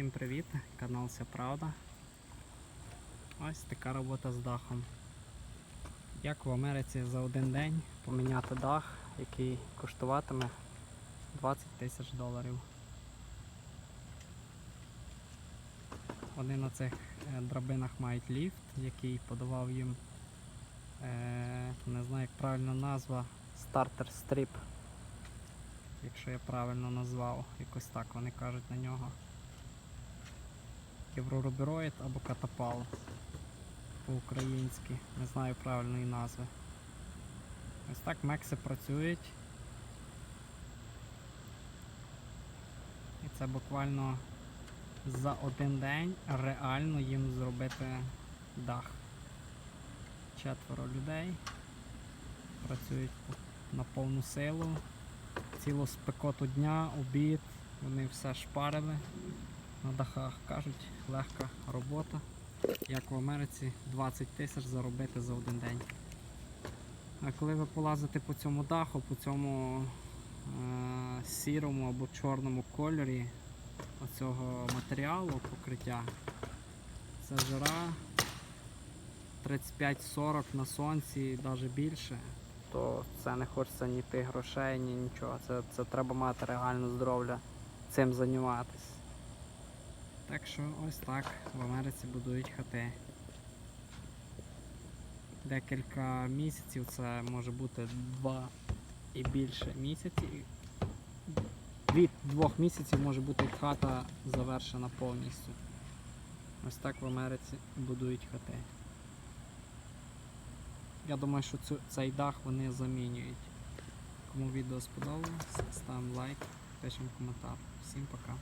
Всім привіт, канал Вся Правда. Ось така робота з дахом. Як в Америці за один день поміняти дах, який коштуватиме 20 тисяч доларів. Вони на цих е, драбинах мають ліфт, який подавав їм, е, не знаю як правильно назва, стартер стріп. Якщо я правильно назвав, якось так вони кажуть на нього. Євроробіроїд або катапал по-українськи, не знаю правильної назви. Ось так мекси працюють. І це буквально за один день реально їм зробити дах. Четверо людей працюють на повну силу, цілу спекоту дня, обід, вони все шпарили на дахах. Кажуть, легка робота. Як в Америці 20 тисяч заробити за один день. А коли ви полазите по цьому даху, по цьому е- сірому або чорному кольорі оцього матеріалу покриття, це жара 35-40 на сонці, навіть більше, то це не хочеться ні тих грошей, ні нічого. Це, це треба мати реальне здоров'я цим займатися. Так що ось так в Америці будують хати. Декілька місяців, це може бути два і більше місяців. Від двох місяців може бути хата завершена повністю. Ось так в Америці будують хати. Я думаю, що цю, цей дах вони замінюють. Кому відео сподобалось, ставимо лайк, пишемо коментар. Всім пока.